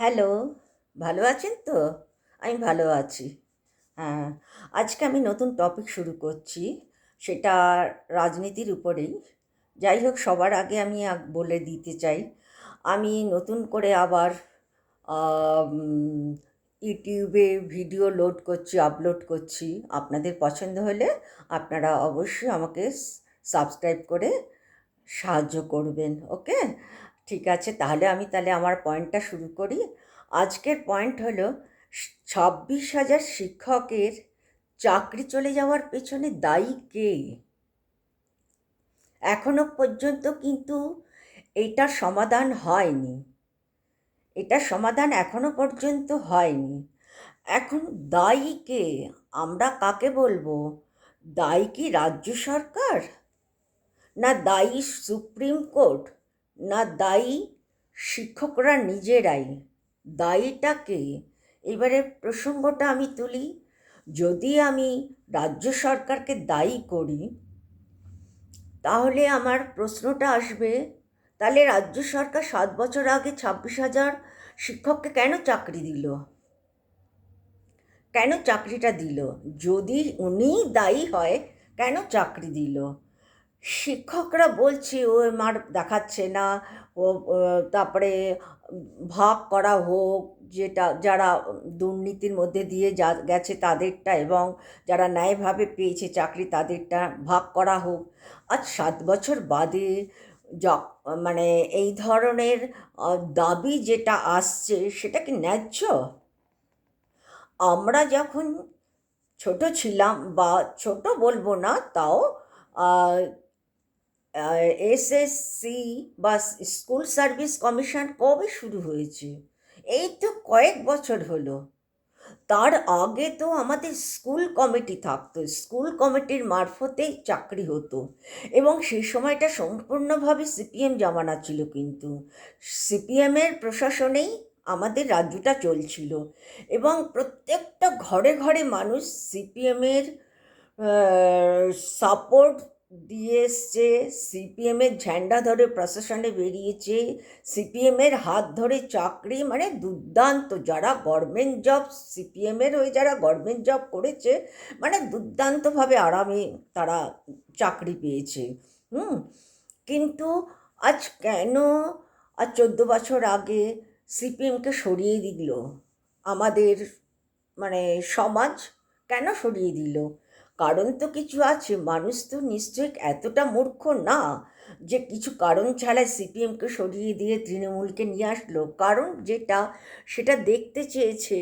Hello, ভালো আছেন তো? আমি ভালো আছি। হ্যাঁ আজকে আমি নতুন টপিক শুরু করছি, সেটা রাজনীতির উপরেই। যাই হোক, সবার আগে আমি বলে দিতে চাই, আমি নতুন করে আবার ইউটিউবে ভিডিও লোড করছি আপলোড করছি। আপনাদের পছন্দ হলে আপনারা অবশ্যই আমাকে সাবস্ক্রাইব করে সাহায্য করবেন ওকে ঠিক আছে, তাহলে আমি তাহলে আমার পয়েন্টটা শুরু করি। আজকের পয়েন্ট হলো, ছাব্বিশ হাজার শিক্ষকের চাকরি চলে যাওয়ার পেছনে দায়ী কে? এখনও পর্যন্ত কিন্তু এটা সমাধান হয়নি। এটার সমাধান এখনও পর্যন্ত হয়নি। এখন দায়ী কে? আমরা কাকে বলব? দায়ী কি রাজ্য সরকার? না দায়ী সুপ্রিম কোর্ট? না দায়ী শিক্ষকরা নিজেরাই? দায়ীটাকে? এবারে প্রসঙ্গটা আমি তুলি। যদি আমি রাজ্য সরকারকে দায়ী করি, তাহলে আমার প্রশ্নটা আসবে, তাহলে রাজ্য সরকার সাত বছর আগে ছাব্বিশ হাজার শিক্ষককে কেন চাকরি দিল? কেন চাকরিটা দিল? যদি উনি দায়ী হয়, কেন চাকরি দিল? শিক্ষকরা বলছে ও আমার দেখাচ্ছে না। ও, তারপরে ভাগ করা হোক যেটা যারা দুর্নীতির মধ্যে দিয়ে যা গেছে তাদেরটা এবং যারা ন্যায়ভাবে পেয়েছে চাকরি তাদেরটা ভাগ করা হোক। আজ সাত বছর বাদে য- মানে এই ধরনের দাবি যেটা আসছে সেটা কি ন্যায্য? আমরা যখন ছোট ছিলাম বা ছোট বলব না তাও এসএসসি বা স্কুল সার্ভিস কমিশন কবে শুরু হয়েছে? এই তো কয়েক বছর হলো। তার আগে তো আমাদের স্কুল কমিটি থাকতো। স্কুল কমিটির মারফতেই চাকরি হতো এবং সেই সময়টা সম্পূর্ণভাবে সিপিএম জামানা ছিল কিন্তু। সিপিএমের প্রশাসনেই আমাদের রাজ্যটা চলছিল এবং প্রত্যেকটা ঘরে ঘরে মানুষ সিপিএমের সাপোর্ট দিয়ে এসছে সিপিএমের ঝান্ডা ধরে প্রশাসনে বেরিয়েছে। সিপিএমের হাত ধরে চাকরি মানে দুর্দান্ত। যারা গভর্নমেন্ট জব সিপিএমের হয়ে যারা গভর্নমেন্ট জব করেছে মানে দুর্দান্তভাবে আরামে তারা চাকরি পেয়েছে। হুম? কিন্তু আজ কেন? আজ চোদ্দ বছর আগে সিপিএমকে সরিয়ে দিল আমাদের মানে সমাজ? কেন সরিয়ে দিল? কারণ তো কিছু আছে। মানুষ তো নিশ্চয়ই এতটা মূর্খ না যে কিছু কারণ ছাড়া সিপিএমকে সরিয়ে দিয়ে তৃণমূলকে নিয়ে আসলো। কারণ যেটা, সেটা দেখতে চেয়েছে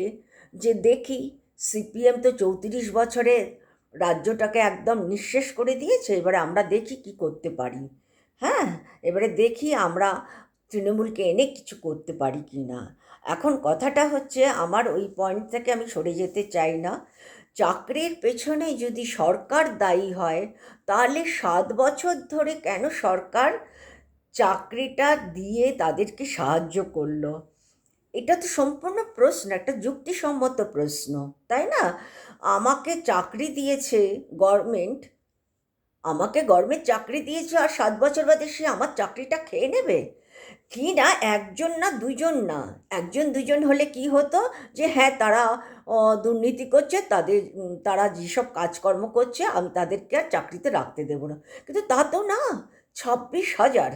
যে দেখি সিপিএম তো চৌত্রিশ বছরে রাজ্যটাকে একদম নিঃশেষ করে দিয়েছে। এবারে আমরা দেখি কি করতে পারি। হ্যাঁ এবারে দেখি আমরা তৃণমূলকে এনে কিছু করতে পারি কি না। এখন কথাটা হচ্ছে, আমার ওই পয়েন্ট থেকে আমি সরে যেতে চাই না। চাকরির পেছনে যদি সরকার দায়ী হয়, তাহলে সাত বছর ধরে কেন সরকার চাকরিটা দিয়ে তাদেরকে সাহায্য করল? এটা তো সম্পূর্ণ প্রশ্ন, একটা যুক্তিসম্মত প্রশ্ন, তাই না? আমাকে চাকরি দিয়েছে গভর্নমেন্ট আমাকে গভর্নমেন্ট চাকরি দিয়েছে আর সাত বছর বাদে সে আমার চাকরিটা খেয়ে নেবে? কি না, একজন না দুজন না? একজন দুজন হলে কি হতো? যে হ্যাঁ তারা দুর্নীতি করছে, তাদের তারা যেসব কাজকর্ম করছে, আমি তাদেরকে আর চাকরিতে রাখতে দেবো না। কিন্তু তা তো না, ছাব্বিশ হাজার।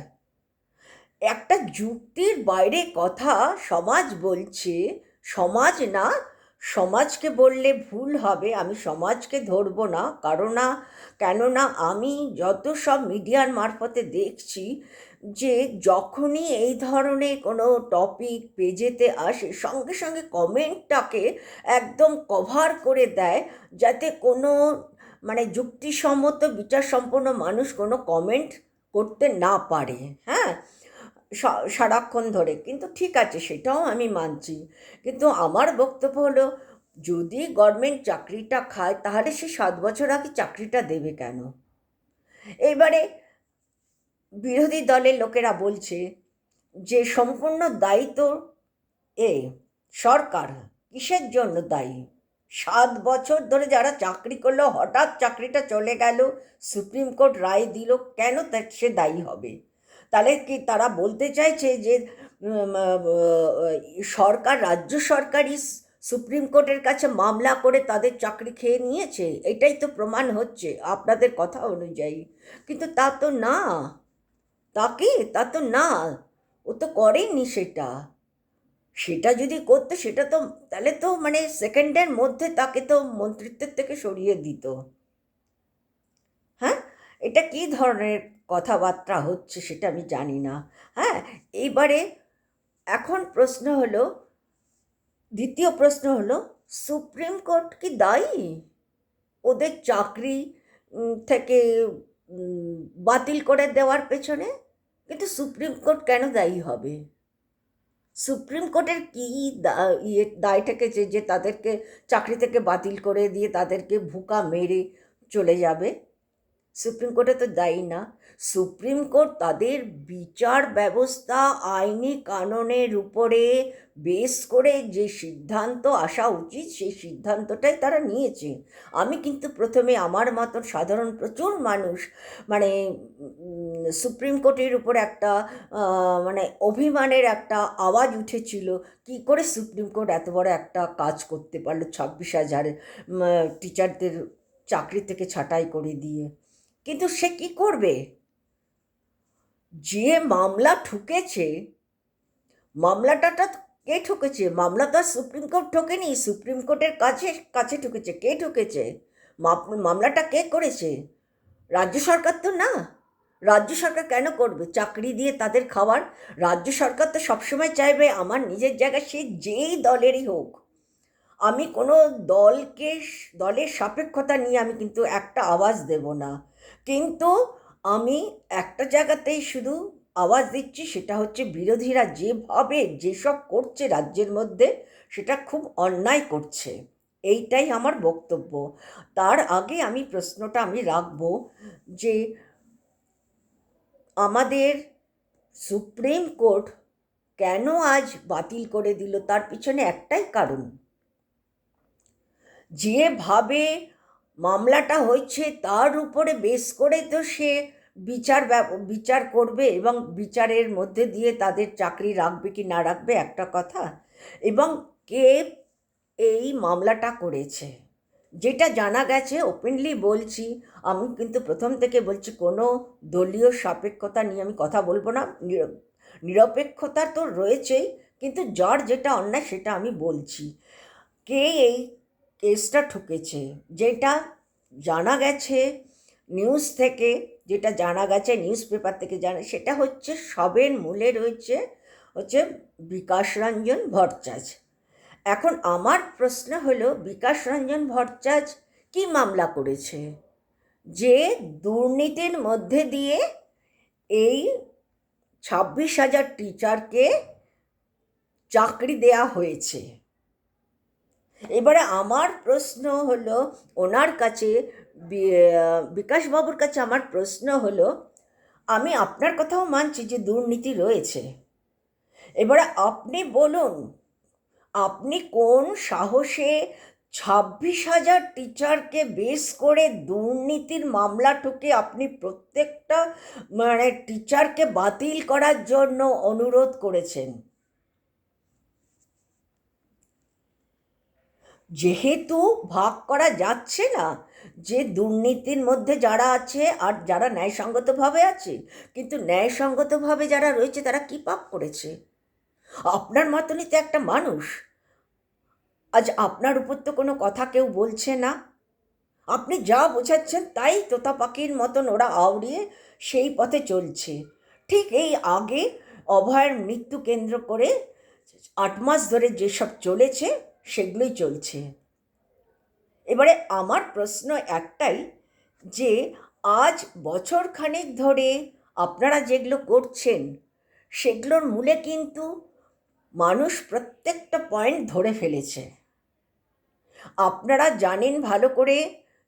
একটা যুক্তির বাইরে কথা সমাজ বলছে, সমাজ না, সমাজকে বললে ভুল হবে, আমি সমাজকে ধরবো না। কারণ না, কেননা আমি যত সব মিডিয়ার মারফতে দেখছি যে যখনই এই ধরনের কোনো টপিক পেজেতে আসে, সঙ্গে সঙ্গে কমেন্টটাকে একদম কভার করে দেয়, যাতে কোনো মানে যুক্তিসম্মত, বিচারসম্পন্ন মানুষ কোনো কমেন্ট করতে না পারে। হ্যাঁ? সারাক্ষণ ধরে। কিন্তু ঠিক আছে, সেটাও আমি মানছি। কিন্তু আমার বক্তব্য হলো, যদি গভর্নমেন্ট চাকরিটা খায়, তাহলে সে সাত বছর আগে চাকরিটা দেবে কেন? এবারে বিরোধী দলের লোকেরা বলছে যে সম্পূর্ণ দায়িত্ব এ সরকার। কিসের জন্য দায়ী? সাত বছর ধরে যারা চাকরি করল, হঠাৎ চাকরিটা চলে গেল, সুপ্রিম কোর্ট রায় দিল, কেন সে দায়ী হবে? তাহলে কি তারা বলতে চাইছে যে সরকার, রাজ্য সরকারই সুপ্রিম কোর্টের কাছে মামলা করে তাদের চাকরি খেয়ে নিয়েছে? এটাই তো প্রমাণ হচ্ছে আপনাদের কথা অনুযায়ী। কিন্তু তা তো না। তাকে? তা তো না। ও তো করেনি সেটা। সেটা যদি করতো, সেটা তো, তাহলে তো মানে সেকেন্ডের মধ্যে তাকে তো মন্ত্রিত্বের থেকে সরিয়ে দিত। হ্যাঁ? এটা কী ধরনের কথাবার্তা হচ্ছে সেটা আমি জানি না। হ্যাঁ? এইবারে এখন প্রশ্ন হলো, দ্বিতীয় প্রশ্ন হলো, সুপ্রিম কোর্ট কি দায়ী? ওদের চাকরি থেকে বাতিল করে দেওয়ার পেছনে কিন্তু সুপ্রিম কোর্ট কেন দায়ী হবে? সুপ্রিম কোর্টের কী ইয়ে দায় থেকেছে যে তাদেরকে চাকরি থেকে বাতিল করে দিয়ে তাদেরকে ভুকা মেরে চলে যাবে? সুপ্রিম কোর্টে তো দায়ী না। সুপ্রিম কোর্ট তাদের বিচার ব্যবস্থা আইনি কানুনের উপরে বেস করে যে সিদ্ধান্ত আসা উচিত, সেই সিদ্ধান্তটাই তারা নিয়েছে। আমি কিন্তু প্রথমে আমার মতন সাধারণ প্রচুর মানুষ মানে সুপ্রিম কোর্টের উপর একটা মানে অভিমানের একটা আওয়াজ উঠেছিল। কি করে সুপ্রিম কোর্ট এত বড় একটা কাজ করতে পারল ছাব্বিশ হাজার টিচারদের চাকরি থেকে ছাঁটাই করে দিয়ে? কিন্তু সে কি করবে? যে মামলা ঠুকেছে মামলাটা কে ঠুকেছে? মামলা তো সুপ্রিম কোর্ট ঠোকেনি, সুপ্রিম কোর্টের কাছে কাছে ঠুকেছে। কে ঠুকেছে? মামলাটা কে করেছে? রাজ্য সরকার তো না। রাজ্য সরকার কেন করবে? চাকরি দিয়ে তাদের খাওয়ার রাজ্য সরকার তো সবসময় চাইবে আমার নিজের জায়গায় সে যেই দলেরই হোক। আমি কোনো দলকে, দলের সাপেক্ষতা নিয়ে আমি কিন্তু একটা আওয়াজ দেব না। কিন্তু আমি একটা জায়গাতেই শুধু আওয়াজ দিচ্ছি, সেটা হচ্ছে বিরোধীরা যেভাবে যেসব করছে রাজ্যের মধ্যে, সেটা খুব অন্যায় করছে। এইটাই আমার বক্তব্য। তার আগে আমি প্রশ্নটা আমি রাখব যে আমাদের সুপ্রিম কোর্ট কেন আজ বাতিল করে দিল? তার পিছনে একটাই কারণ। যেভাবে মামলাটা হয়েছে, তার উপরে বেস করে তো সে বিচার বিচার করবে এবং বিচারের মধ্যে দিয়ে তাদের চাকরি রাখবে কি না রাখবে একটা কথা। এবং কে এই মামলাটা করেছে, যেটা জানা গেছে ওপেনলি বলছি, আমি কিন্তু প্রথম থেকে বলছি, কোনো দলীয় সাপেক্ষতা নিয়ে আমি কথা বলব না, নির- নিরপেক্ষতা তো রয়েছেই, কিন্তু যার যেটা অন্যায় সেটা আমি বলছি। কে এই কেসটা ঠুকেছে, যেটা জানা গেছে নিউজ থেকে, যেটা জানা গেছে নিউজ পেপার থেকে জানা, সেটা হচ্ছে সবের মূলে রয়েছে হচ্ছে বিকাশ রঞ্জন ভট্টাচার্য এখন আমার প্রশ্ন হলো, বিকাশ রঞ্জন ভট্টাচার্য কি মামলা করেছে? যে দুর্নীতির মধ্যে দিয়ে এই ছাব্বিশ হাজার টিচারকে চাকরি দেয়া হয়েছে। এবারে আমার প্রশ্ন হলো, ওনার কাছে বিকাশবাবুর কাছে আমার প্রশ্ন হলো, আমি আপনার কথাও মানছি যে দুর্নীতি রয়েছে। এবারে আপনি বলুন, আপনি কোন সাহসে ছাব্বিশ হাজার টিচারকে বেস করে দুর্নীতির মামলা ঠুকে আপনি প্রত্যেকটা মানে টিচারকে বাতিল করার জন্য অনুরোধ করেছেন? যেহেতু ভাগ করা যাচ্ছে না, যে দুর্নীতির মধ্যে যারা আছে আর যারা ন্যায়সঙ্গতভাবে আছে, কিন্তু ন্যায়সঙ্গতভাবে যারা রয়েছে, তারা কি পাপ করেছে? আপনার মতনই তো একটা মানুষ। আজ আপনার উপর তো কোনো কথা কেউ বলছে না। আপনি যা বোঝাচ্ছেন, তাই তোতা পাখির মতন ওরা আওড়িয়ে সেই পথে চলছে। ঠিক এই আগে অভয়ের মৃত্যু কেন্দ্র করে আট মাস ধরে যেসব চলেছে সেগুলোই চলছে। এবারে আমার প্রশ্ন একটাই যে, আজ বছর খানেক ধরে আপনারা যেগুলো করছেন, সেগুলোর মূলে কিন্তু মানুষ প্রত্যেকটা পয়েন্ট ধরে ফেলেছে। আপনারা জানেন ভালো করে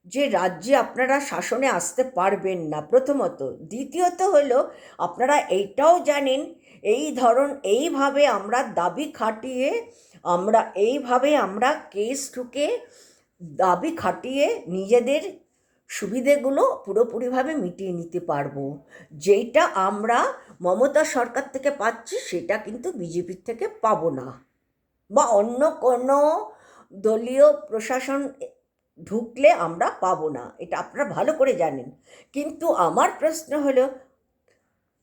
যে, রাজ্যে আপনারা শাসনে আসতে পারবেন না। প্রথমত। দ্বিতীয়ত হলো, আপনারা এইটাও জানেন, এই ধরন এইভাবে আমরা দাবি খাটিয়ে আমরা, এইভাবে আমরা কেস ঠুকে দাবি খাটিয়ে নিজেদের সুবিধেগুলো পুরোপুরিভাবে মিটিয়ে নিতে পারব। যেটা আমরা মমতা সরকার থেকে পাচ্ছি, সেটা কিন্তু বিজেপির থেকে পাবো না। বা অন্য কোনো দলীয় প্রশাসন ঢুকলে আমরা পাবো না, এটা আপনারা ভালো করে জানেন। কিন্তু আমার প্রশ্ন হলো,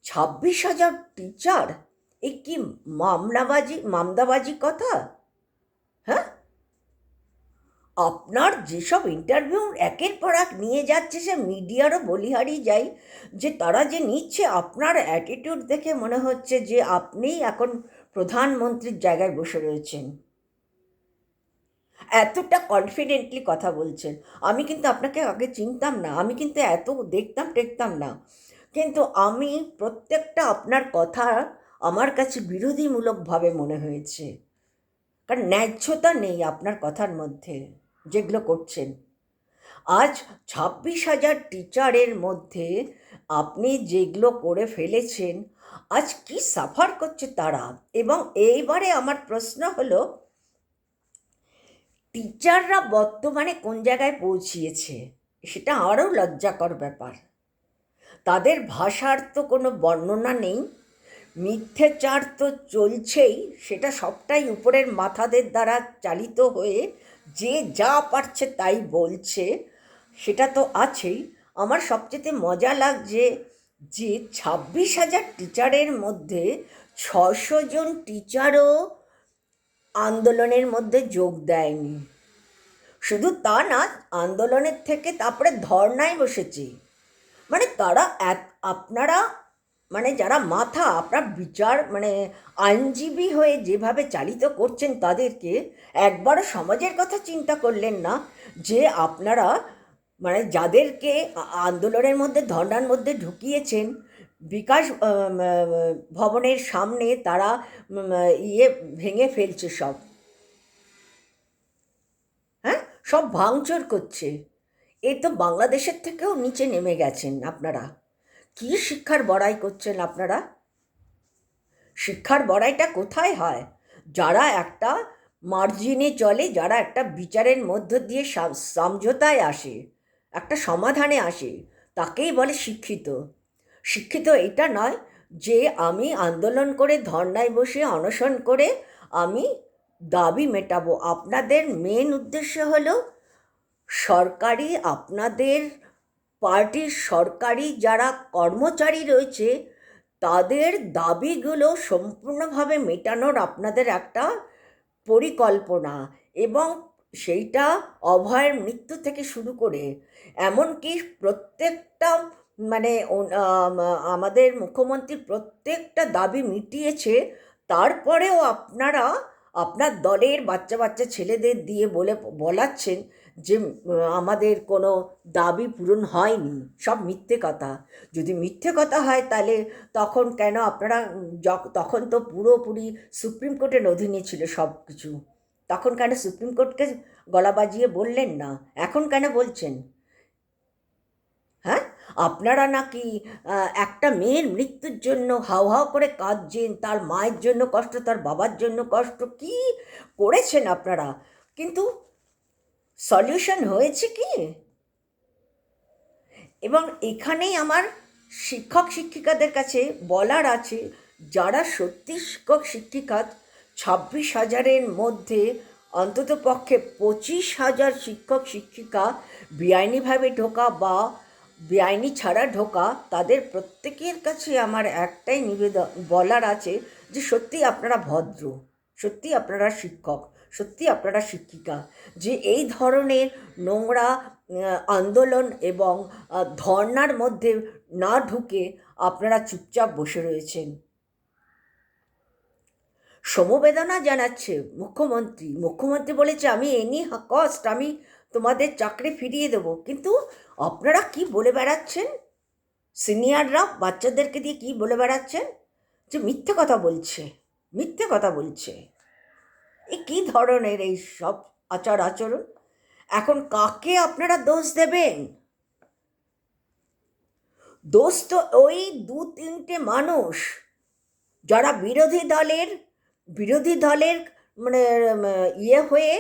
ছাব্বিশ হাজার টিচার এ কি মামলাবাজি, মামদাবাজি কথা? হ্যাঁ? আপনার যেসব ইন্টারভিউ একের পর এক নিয়ে যাচ্ছে, সে মিডিয়ারও বলিহারি যাই, যে তারা যে নিচ্ছে, আপনার অ্যাটিটিউড দেখে মনে হচ্ছে যে আপনিই এখন প্রধানমন্ত্রীর জায়গায় বসে রয়েছেন। এতটা কনফিডেন্টলি কথা বলছেন। আমি কিন্তু আপনাকে আগে চিনতাম না, আমি কিন্তু এত দেখতাম টেকতাম না। কিন্তু আমি প্রত্যেকটা আপনার কথা আমার কাছে বিরোধীমূলকভাবে মনে হয়েছে। কারণ ন্যায্যতা নেই আপনার কথার মধ্যে, যেগুলো করছেন। আজ ছাব্বিশ হাজার টিচারের মধ্যে আপনি যেগুলো করে ফেলেছেন, আজ কি সাফার করছে তারা? এবং এইবারে আমার প্রশ্ন হলো, টিচাররা বর্তমানে কোন জায়গায় পৌঁছিয়েছে? সেটা আরও লজ্জাকর ব্যাপার। তাদের ভাষার তো কোনো বর্ণনা নেই। মিথ্যেচার তো চলছেই, সেটা সবটাই উপরের মাথাদের দ্বারা চালিত হয়ে যে যা পারছে তাই বলছে, সেটা তো আছেই। আমার সবচেয়ে মজা লাগছে যে ছাব্বিশ হাজার টিচারের মধ্যে ছশো জন টিচারও আন্দোলনের মধ্যে যোগ দেয়নি। শুধু তা না, আন্দোলনের থেকে তারপরে ধর্নায় বসেছে। মানে তারা এক আপনারা মানে যারা মাথা, আপনার বিচার মানে আইনজীবী হয়ে যেভাবে চালিত করছেন তাদেরকে একবারও সমাজের কথা চিন্তা করলেন না যে আপনারা মানে যাদেরকে আন্দোলনের মধ্যে, ধর্নার মধ্যে ঢুকিয়েছেন, বিকাশ ভবনের সামনে তারা ইয়ে ভেঙে ফেলছে সব। হ্যাঁ? সব ভাঙচুর করছে। এ তো বাংলাদেশের থেকেও নিচে নেমে গেছেন আপনারা। কি শিক্ষার বড়াই করছেন আপনারা? শিক্ষার বড়াইটা কোথায় হয়? যারা একটা মার্জিনে চলে, যারা একটা বিচারের মধ্য দিয়ে সমঝোতায় আসে, একটা সমাধানে আসে, তাকেই বলে শিক্ষিত। শিক্ষিত এটা নয় যে আমি আন্দোলন করে, ধর্নায় বসে, অনশন করে আমি দাবি মেটাবো। আপনাদের মেন উদ্দেশ্য হলো সরকারি আপনাদের পার্টির সরকারি যারা কর্মচারী রয়েছে, তাদের দাবিগুলো সম্পূর্ণভাবে মেটানোর আপনাদের একটা পরিকল্পনা এবং সেইটা অভয়ের মৃত্যু থেকে শুরু করে। এমনকি প্রত্যেকটা মানে আমাদের মুখ্যমন্ত্রী প্রত্যেকটা দাবি মিটিয়েছে, তারপরেও আপনারা আপনার দলের বাচ্চা বাচ্চা ছেলেদের দিয়ে বলে বলাচ্ছেন যে আমাদের কোনো দাবি পূরণ হয়নি, সব মিথ্যে কথা। যদি মিথ্যে কথা হয় তাহলে তখন কেন আপনারা তখন তো পুরোপুরি সুপ্রিম কোর্টের অধীনে ছিল সব কিছু। তখন কেন সুপ্রিম কোর্টকে গলা বাজিয়ে বললেন না? এখন কেন বলছেন? হ্যাঁ? আপনারা নাকি একটা মেয়ের মৃত্যুর জন্য হাও হাও করে কাঁদছেন, তার মায়ের জন্য কষ্ট, তার বাবার জন্য কষ্ট, কি করেছেন আপনারা? কিন্তু সলিউশন হয়েছে কি? এবং এখানেই আমার শিক্ষক শিক্ষিকাদের কাছে বলার আছে, যারা সত্যি শিক্ষক শিক্ষিকা, ছাব্বিশ হাজারের মধ্যে অন্তত পক্ষে পঁচিশ হাজার শিক্ষক শিক্ষিকা বেআইনিভাবে ঢোকা বা বেআইনি ছাড়া ঢোকা, তাদের প্রত্যেকের কাছে আমার একটাই নিবেদন, বলার আছে যে সত্যি আপনারা ভদ্র সত্যি আপনারা শিক্ষক। সত্যি আপনারা শিক্ষিকা, যে এই ধরনের নোংরা আন্দোলন এবং ধর্নার মধ্যে না ঢুকে আপনারা চুপচাপ বসে রয়েছেন। সমবেদনা জানাচ্ছে মুখ্যমন্ত্রী। মুখ্যমন্ত্রী বলেছে, আমি এনি কস্ট আমি তোমাদের চাকরি ফিরিয়ে দেবো। কিন্তু আপনারা কি বলে বেড়াচ্ছেন? সিনিয়ররা বাচ্চাদেরকে দিয়ে কি বলে বেড়াচ্ছেন? যে মিথ্যে কথা বলছে, মিথ্যে কথা বলছে। এ কী ধরনের এই সব আচার আচরণ? এখন কাকে আপনারা দোষ দেবেন? দোষ তো ওই দু তিনটে মানুষ। যারা বিরোধী দলের বিরোধী দলের মানে ইয়ে হয়ে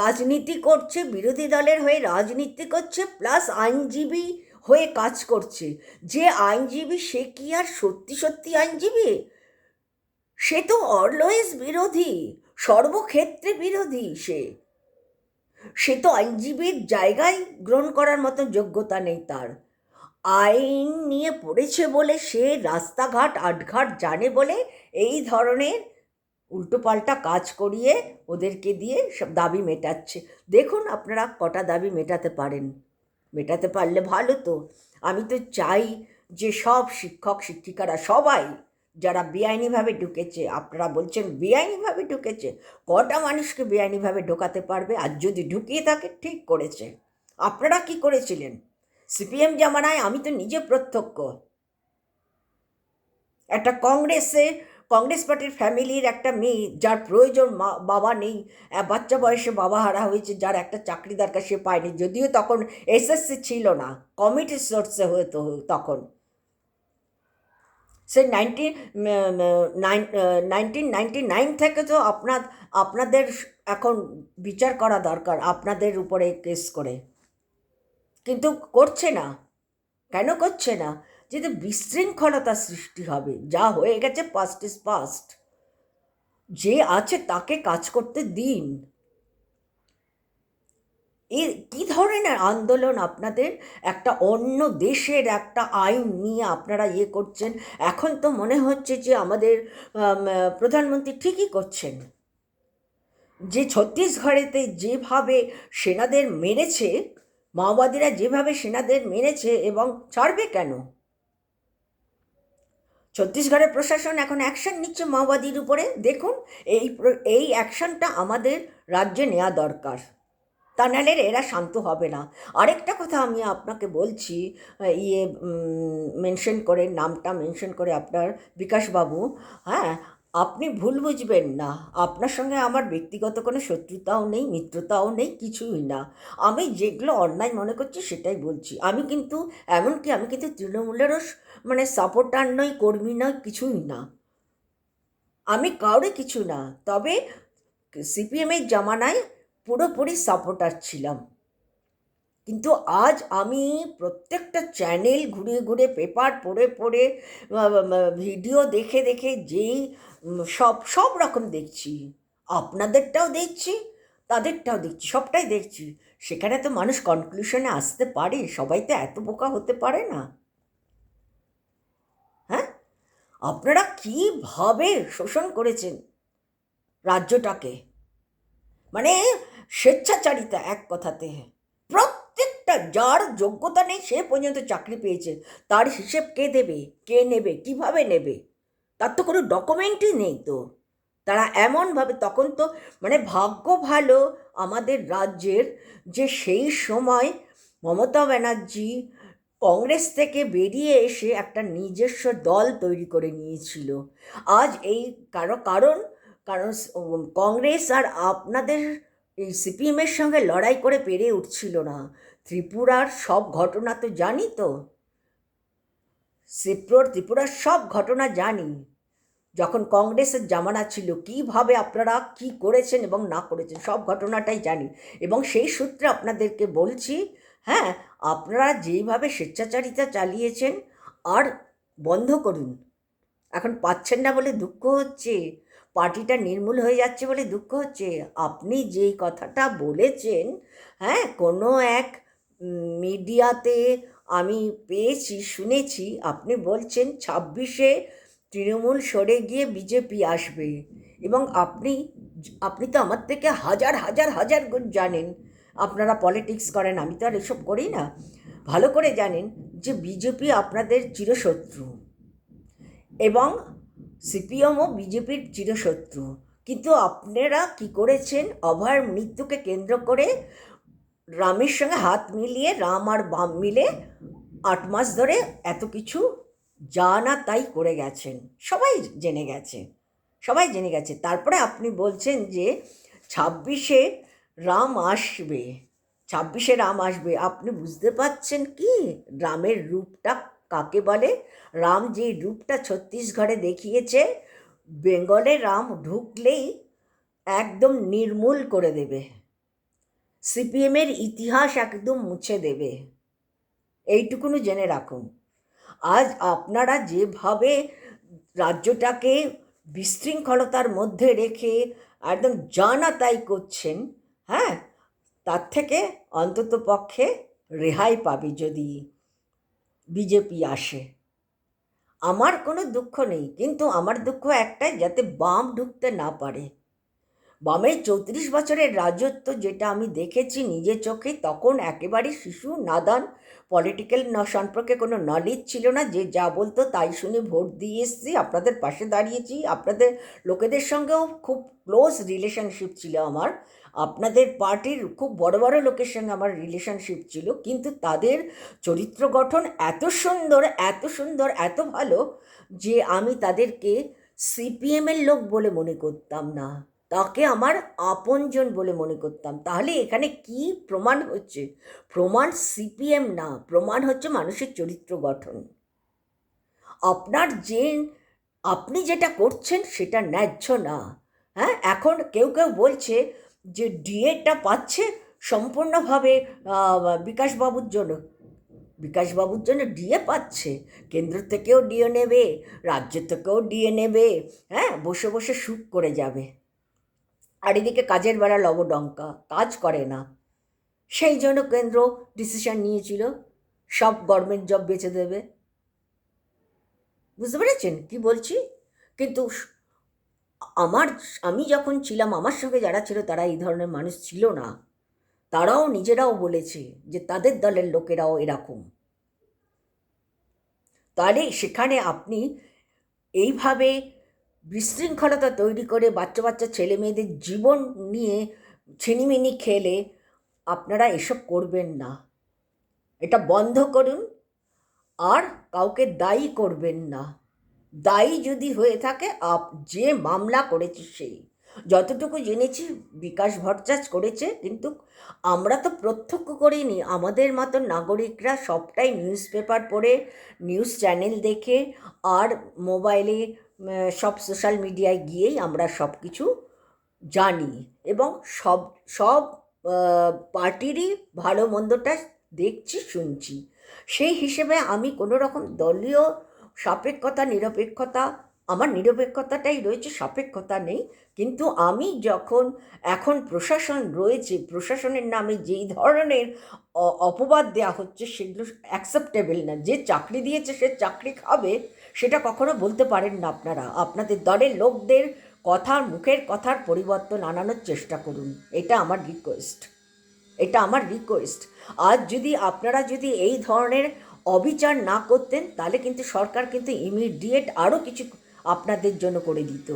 রাজনীতি করছে, বিরোধী দলের হয়ে রাজনীতি করছে, প্লাস আইনজীবী হয়ে কাজ করছে। যে আইনজীবী সে কি আর সত্যি সত্যি আইনজীবী? সে তো অলওয়েজ বিরোধী, সর্বক্ষেত্রে বিরোধী সে। সে তো আইনজীবীর জায়গায় গ্রহণ করার মতো যোগ্যতা নেই তার। আইন নিয়ে পড়েছে বলে সে রাস্তাঘাট আটঘাট জানে বলে এই ধরনের উল্টোপাল্টা কাজ করিয়ে ওদেরকে দিয়ে সব দাবি মেটাচ্ছে। দেখুন আপনারা কটা দাবি মেটাতে পারেন। মেটাতে পারলে ভালো তো। আমি তো চাই যে সব শিক্ষক, শিক্ষিকারা সবাই যারা বেআইনিভাবে ঢুকেছে, আপনারা বলছেন বেআইনিভাবে ঢুকেছে, কটা মানুষকে বেআইনিভাবে ঢোকাতে পারবে? আর যদি ঢুকিয়ে থাকে, ঠিক করেছে। আপনারা কি করেছিলেন? সিপিএম জামানায় আমি তো নিজে প্রত্যক্ষ। একটা কংগ্রেসে, কংগ্রেস পার্টির ফ্যামিলির একটা মেয়ে, যার প্রয়োজন বাবা নেই বাচ্চা বয়সে বাবা হারা হয়েছে, যার একটা চাকরি দরকার সে পায়নি, যদিও তখন এসএসসি ছিল না, কমিটি সোর্সে হতো তখন। সে নাইনটিন নাইনটিন নাইনটি নাইন থেকে তো আপনার আপনাদের এখন বিচার করা দরকার, আপনাদের উপরে কেস করে। কিন্তু করছে না। কেন করছে না? যেহেতু বিশৃঙ্খলতা সৃষ্টি হবে, যা হয়ে গেছে পাস্ট ইজ পাস্ট যে আছে তাকে কাজ করতে দিন। এর কী ধরনের আন্দোলন আপনাদের? একটা অন্য দেশের একটা আইন নিয়ে আপনারা ইয়ে করছেন। এখন তো মনে হচ্ছে যে আমাদের প্রধানমন্ত্রী ঠিকই করছেন। যে ছত্তিশগড়েতে যেভাবে সেনাদের মেরেছে, মাওবাদীরা যেভাবে সেনাদের মেরেছে এবং ছাড়বে কেন? ছত্তিশগড়ের প্রশাসন এখন অ্যাকশন নিচ্ছে মাওবাদীর উপরে। দেখুন, এই এই অ্যাকশনটা আমাদের রাজ্যে নেওয়া দরকার। তা নাহলে এরা শান্ত হবে না। আরেকটা কথা আমি আপনাকে বলছি ইয়ে মেনশন করে, নামটা মেনশন করে আপনার বিকাশবাবু হ্যাঁ আপনি ভুল বুঝবেন না। আপনার সঙ্গে আমার ব্যক্তিগত কোনো শত্রুতাও নেই, মিত্রতাও নেই, কিছুই না। আমি যেগুলো অন্যায় মনে করছি সেটাই বলছি। আমি কিন্তু, এমনকি আমি কিন্তু তৃণমূলেরও মানে সাপোর্টার নই, কর্মী নয় কিছুই না। আমি কাউরে কিছু না। তবে, সিপিএমের জামানায় পুরোপুরি সাপোর্টার ছিলাম। কিন্তু আজ আমি প্রত্যেকটা চ্যানেল ঘুরে ঘুরে পেপার পড়ে পড়ে ভিডিও দেখে দেখে যেই সব সব রকম দেখছি। আপনাদেরটাও দেখছি, তাদেরটাও দেখছি, সবটাই দেখছি। সেখানে তো মানুষ কনক্লুশনে আসতে পারে, সবাই তো এত বোকা হতে পারে না। হ্যাঁ? আপনারা কীভাবে শোষণ করেছেন রাজ্যটাকে? মানে স্বেচ্ছাচারিতা এক কথাতে প্রত্যেকটা যার যোগ্যতা নেই, সে পর্যন্ত চাকরি পেয়েছে। তার হিসেব কে দেবে, কে নেবে, কীভাবে নেবে? তার তো কোনো ডকুমেন্টই নেই তো। তারা এমনভাবে তখন তো মানে ভাগ্য ভালো আমাদের রাজ্যের যে সেই সময় মমতা ব্যানার্জি কংগ্রেস থেকে বেরিয়ে এসে একটা নিজস্ব দল তৈরি করে নিয়েছিল। আজ এই কারও, কারণ কারণ কংগ্রেস আর আপনাদের এই সিপিএমের সঙ্গে লড়াই করে পেরে উঠছিল না। ত্রিপুরার সব ঘটনা তো জানি তো। সিপ্রোর ত্রিপুরার সব ঘটনা জানি। যখন কংগ্রেসের জামানা ছিল, কীভাবে আপনারা কি করেছেন এবং না করেছেন সব ঘটনাটাই জানি। এবং সেই সূত্রে আপনাদেরকে বলছি হ্যাঁ আপনারা যেইভাবে স্বেচ্ছাচারিতা চালিয়েছেন, আর বন্ধ করুন। এখন পাচ্ছেন না বলে দুঃখ হচ্ছে। পার্টিটা নির্মূল হয়ে যাচ্ছে বলে দুঃখ হচ্ছে। আপনি যেই কথাটা বলেছেন হ্যাঁ কোনো এক মিডিয়াতে আমি পেয়েছি, শুনেছি, আপনি বলছেন ছাব্বিশে তৃণমূল সরে গিয়ে বিজেপি আসবে এবং আপনি আপনি তো আমার থেকে হাজার হাজার হাজার গুণ জানেন। আপনারা পলিটিক্স করেন, আমি তো আর এসব করি না। ভালো করে জানেন যে বিজেপি আপনাদের চিরশত্রু এবং সিপিএমও বিজেপির চিরশত্রু। কিন্তু আপনারা কি করেছেন? অভয়ের মৃত্যুকে কেন্দ্র করে রামের সঙ্গে হাত মিলিয়ে, রাম আর বাম মিলে আট মাস ধরে এত কিছু যা না তাই করে গেছেন। সবাই জেনে গেছে। সবাই জেনে গেছে। তারপরে আপনি বলছেন যে ছাব্বিশে রাম আসবে। ছাব্বিশে রাম আসবে। আপনি বুঝতে পাচ্ছেন কি? রামের রূপটা কাকে বলে? রাম যে রূপটা ছত্তিশগড়ে দেখিয়েছে, বেঙ্গলে রাম ঢুকলেই একদম নির্মূল করে দেবে। সিপিএমের ইতিহাস একদম মুছে দেবে। এইটুকুনি জেনে রাখুন। আজ আপনারা যেভাবে রাজ্যটাকে বিশৃঙ্খলতার মধ্যে রেখে একদম জানা তাই করছেন হ্যাঁ? তার থেকে অন্তত পক্ষে রেহাই পাবে যদি বিজেপি আসে। আমার কোনো দুঃখ নেই, কিন্তু আমার দুঃখ একটাই, যাতে বাম ঢুকতে না পারে। বামের চৌত্রিশ বছরের রাজত্ব যেটা আমি দেখেছি নিজের চোখে, তখন একেবারে শিশু, নাদান পলিটিক্যাল সম্পর্কে কোনো নলেজ ছিল না, যে যা বলতো তাই শুনে ভোট দিয়ে এসেছি, আপনাদের পাশে দাঁড়িয়েছি, আপনাদের লোকেদের সঙ্গেও খুব ক্লোজ রিলেশনশিপ ছিল আমার, আপনাদের পার্টির খুব বড় বড় লোকের সঙ্গে আমার রিলেশনশিপ ছিল, কিন্তু তাদের চরিত্র গঠন এত সুন্দর এত সুন্দর, এত ভালো, যে আমি তাদেরকে সিপিএমের লোক বলে মনে করতাম না। তাকে আমার আপনজন বলে মনে করতাম। তাহলে এখানে কি প্রমাণ হচ্ছে? প্রমাণ সিপিএম না, প্রমাণ হচ্ছে মানুষের চরিত্র গঠন। আপনার যে, আপনি যেটা করছেন সেটা ন্যায্য না। হ্যাঁ? এখন কেউ কেউ বলছে যে ডিএটা পাচ্ছে সম্পূর্ণভাবে বিকাশবাবুর জন্য। বিকাশবাবুর জন্য ডিএ পাচ্ছে। কেন্দ্র থেকেও ডিএ নেবে, রাজ্য থেকেও ডিএ নেবে। হ্যাঁ? বসে বসে সুখ করে যাবে। আর এদিকে কাজের বেলা লবডঙ্কা, কাজ করে না। সেই জন্য কেন্দ্র ডিসিশন নিয়েছিল, সব গভর্নমেন্ট জব বেঁচে দেবে। বুঝতে পেরেছেন? কি বলছি? কিন্তু আমার, আমি যখন ছিলাম, আমার সঙ্গে যারা ছিল, তারা এই ধরনের মানুষ ছিল না। তারাও নিজেরাও বলেছে যে, তাদের দলের লোকেরাও এরকম। তাহলে সেখানে আপনি এইভাবে বিশৃঙ্খলতা তৈরি করে বাচ্চা বাচ্চা ছেলে মেয়েদের জীবন নিয়ে ছিনিমিনি খেলে আপনারা এসব করবেন না। এটা বন্ধ করুন, আর কাউকে দায়ী করবেন না। দায়ী যদি হয়ে থাকে, আপ যে মামলা করেছে সেই যতটুকু জেনেছি, বিকাশ ভট্টাচার্য করেছে, কিন্তু আমরা তো প্রত্যক্ষ করিনি। আমাদের মতো নাগরিকরা সবটাই নিউজ পেপার পড়ে, নিউজ চ্যানেল দেখে, আর মোবাইলে সব সোশ্যাল মিডিয়ায় গিয়েই আমরা সব কিছু জানি এবং সব সব পার্টিরই ভালো মন্দটা দেখছি, শুনছি। সেই হিসেবে আমি কোনো রকম দলীয় সাপেক্ষতা, নিরপেক্ষতা, আমার নিরপেক্ষতাটাই রয়েছে, সাপেক্ষতা নেই। কিন্তু আমি যখন, এখন প্রশাসন রয়েছে, প্রশাসনের নামে যেই ধরনের অপবাদ দেওয়া হচ্ছে, সেগুলো অ্যাকসেপ্টেবল না। যে চাকরি দিয়েছে, সে চাকরি খাবে সেটা কখনো বলতে পারেন না আপনারা। আপনাদের দলের লোকদের কথার, মুখের কথার পরিবর্তন আনানোর চেষ্টা করুন। এটা আমার রিকোয়েস্ট এটা আমার রিকোয়েস্ট আজ যদি আপনারা যদি এই ধরনের অবিচার না করতেন, তাহলে কিন্তু সরকার কিন্তু ইমিডিয়েট আরও কিছু আপনাদের জন্য করে দিত।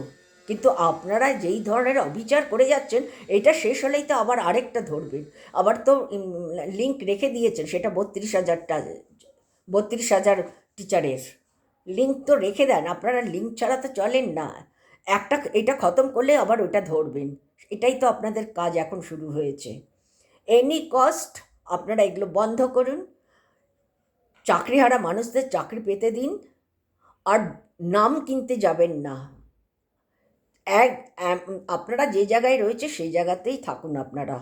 কিন্তু আপনারা যেই ধরনের অবিচার করে যাচ্ছেন, এটা শেষ হলেই তো আবার আরেকটা ধরবেন। আবার তো লিঙ্ক রেখে দিয়েছেন, সেটা বত্রিশ হাজারটা, বত্রিশ হাজার টিচারের লিঙ্ক তো রেখে দেন, আপনারা লিঙ্ক ছাড়া তো চলেন না। একটা, এটা খতম করলে আবার ওটা ধরবেন। এটাই তো আপনাদের কাজ এখন শুরু হয়েছে। এনি কস্ট আপনারা এগুলো বন্ধ করুন। চাকরিহারা মানুষদের চাকরি পেতে দিন। আর নাম কিনতে যাবেন না। এক আপনারা যে জায়গায় রয়েছে সেই জায়গাতেই থাকুন আপনারা।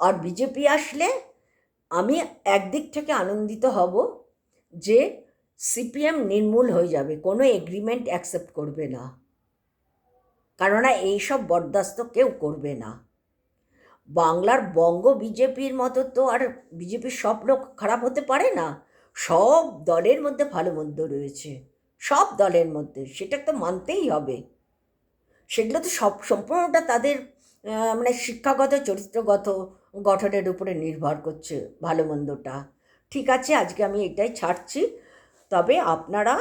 আর বিজেপি আসলে আমি একদিক থেকে আনন্দিত হব যে সিপিএম নির্মূল হয়ে যাবে, কোনো এগ্রিমেন্ট অ্যাকসেপ্ট করবে না। কেননা এইসব বরদাস্ত কেউ করবে না। বাংলার বঙ্গ বিজেপির মতো তো আর বিজেপির সব লোক খারাপ হতে পারে না। সব দলের মধ্যে ভালো মন্দ রয়েছে। সব দলের মধ্যে, সেটা তো মানতেই হবে। সেগুলো তো সব সম্পূর্ণটা তাদের মানে শিক্ষাগত, চরিত্রগত গঠনের উপরে নির্ভর করছে ভালো মন্দটা। ঠিক আছে, আজকে আমি এটাই ছাড়ছি। তবে আপনারা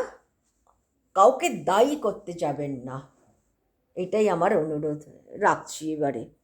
কাউকে দায়ী করতে যাবেন না। এটাই আমার অনুরোধ। রাখছি এবারে।